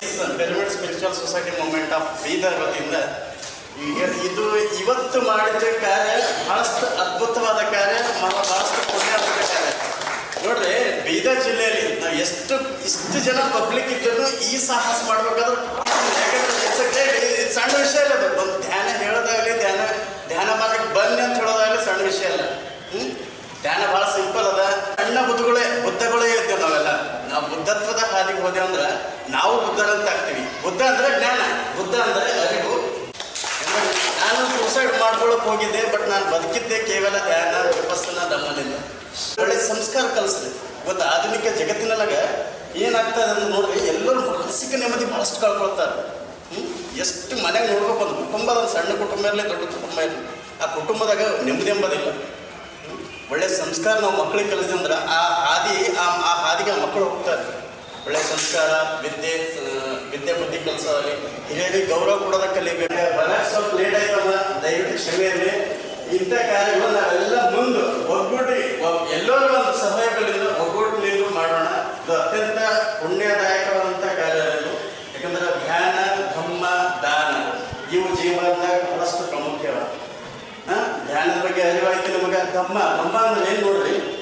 Pyramid spiritual society movement of Bidar ವತಿಯಿಂದ ಈಗ ಇದು ಇವತ್ತು ಮಾಡಿದ ಕಾರ್ಯ, ಬಹಳಷ್ಟು ಅದ್ಭುತವಾದ ಕಾರ್ಯ ಬಹಳಷ್ಟು ಪುಣ್ಯಾತ್ಮಕ ಕಾರ್ಯ. ನೋಡ್ರಿ, ಬೀದರ್ ಜಿಲ್ಲೆಯಲ್ಲಿ ನಾವು ಎಷ್ಟು ಇಷ್ಟು ಜನ ಪಬ್ಲಿಕ್ ಇದ್ದರೂ ಈ ಸಾಹಸ ಮಾಡ್ಬೇಕಾದ್ರೆ ಸಣ್ಣ ವಿಷಯ ಅಲ್ಲ ಅದು. ಒಂದು ಧ್ಯಾನ ಹೇಳೋದಾಗಲಿ, ಧ್ಯಾನ ಧ್ಯಾನ ಮಾಡಕ್ಕೆ ಬನ್ನಿ ಅಂತ ಹೇಳೋದಾಗಲಿ ಸಣ್ಣ ವಿಷಯ ಅಲ್ಲ. ಹ್ಞೂ ಧ್ಯಾನ ಭಾಳ ಸಿಂಪಲ್ ಅದ. ಸಣ್ಣ ಬುದ್ಧಗಳೇ ಬುದ್ಧಗಳೇ ಇರ್ತೇವೆ ನಾವೆಲ್ಲ. ನಾವು ಬುದ್ಧತ್ವದ ಹಾದಿಗೆ ಹೋದೆ ಅಂದ್ರೆ ನಾವು ಬುದ್ಧರಂತ ಆಗ್ತೀವಿ. ಬುದ್ಧ ಅಂದ್ರೆ ಜ್ಞಾನ. ಬುದ್ಧ ಅಂದ್ರೆ ಅರಿವು. ನಾನು ಸೂಸೈಡ್ ಮಾಡ್ಕೊಳಕ್ ಹೋಗಿದ್ದೆ ಬಟ್ ನಾನು ಬದುಕಿದ್ದೆ ಕೇವಲ ಧ್ಯಾನ ವಿಪಸ್ಸನ ದಮ್ಮನಿಂದ ಒಳ್ಳೆ ಸಂಸ್ಕಾರ ಕಲಿಸ್ರಿ ಇವತ್ತು ಆಧುನಿಕ ಜಗತ್ತಿನೊಳಗ ಏನಾಗ್ತದೆ ಅಂತ ನೋಡ್ರಿ, ಎಲ್ಲರೂ ಮಾನಸಿಕ ನೆಮ್ಮದಿ ಬಹಳಷ್ಟು ಕಳ್ಕೊಳ್ತಾರೆ? ಎಷ್ಟು ಮನೆಗೆ ನೋಡ್ಬೇಕು ಒಂದು ಕುಟುಂಬ ಒಂದು ಸಣ್ಣ ಕುಟುಂಬ ಇರಲಿ, ದೊಡ್ಡ ಕುಟುಂಬ ಇರಲಿ, ಆ ಕುಟುಂಬದಾಗ ನೆಮ್ಮದಿ ಎಂಬುದಿಲ್ಲ? ಒಳ್ಳೆ ಸಂಸ್ಕಾರ ನಾವು ಮಕ್ಕಳಿಗೆ ಕಲಿಸಿದ್ರೆ ಆ ಹಾದಿ ಆ ಮಕ್ಕಳು ಹೋಗ್ತಾರೆ. ಒಳ್ಳೆ ಸಂಸ್ಕಾರ, ವಿದ್ಯೆ ವಿದ್ಯೆ ಬುದ್ಧಿ ಕಲಿಸೋದಲ್ಲಿ. ಹಿರಿಯರಿಗೆ ಗೌರವ ಕೊಡೋದ ಕಲಿಬೇಕು ಸ್ವಲ್ಪ ಲೇಟ್ ಆಯ್ತಲ್ಲ ದಯವಿಟ್ಟು ಕ್ಷಮೆ ಇರಲಿ ಇಂಥ ಕಾರ್ಯಗಳು ನಾವೆಲ್ಲ ಮುಂದೆ ಒಗ್ಗೂಡಿ, ಒಗ್- ಎಲ್ಲರೂ ಒಂದು ಸಹಯೋಗಗಳಿಂದ ಒಗ್ಗೂಡಿನಿಂದ ಮಾಡೋಣ. ಇದು ಅತ್ಯಂತ ಪುಣ್ಯದಾಯಕವಾದಂಥ ಕಾರ್ಯ ಇದು. ಯಾಕಂದ್ರೆ ಧ್ಯಾನ ಧಮ್ಮ ದಾನ, ಇವು ಜೀವನದ ಬಹಳಷ್ಟು ಪ್ರಾಮುಖ್ಯವ? ಧ್ಯಾನದ ಬಗ್ಗೆ ಅರಿವಾಯ್ತು ನಮಗೆ. ಧಮ್ಮ ಧಮ್ಮ ಅಂದ್ರೆ ಏನು ನೋಡ್ರಿ?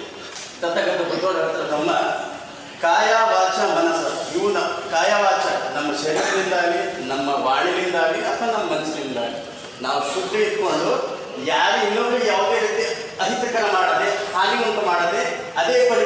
ತಥಾಗತ ಬುದ್ಧವ್ರು ಹೇಳ್ತಾರೆ ಧಮ್ಮ ಕಾಯ ವಾಚ ಮನಸ್ಸು. ಇವು ನ ಕಾಯ ವಾಚ ನಮ್ಮ ಶರೀರದಿಂದಾಗಲಿ, ನಮ್ಮ ವಾಣಿಲಿಂದಾಗಲಿ ಅಥವಾ ನಮ್ಮ ಮನಸ್ಸಿನಿಂದಾಗಿ ನಾವು ಶುದ್ಧ ಇಟ್ಕೊಂಡು ಯಾರು ಇನ್ನೊಬ್ರಿಗೆ ಯಾವುದೇ ರೀತಿ ಅಹಿತಕರ ಮಾಡದೆ ಹಾನಿ ಉಂಟು ಮಾಡದೆ, ಅದೇ ಪರಿಪಾಲನೆ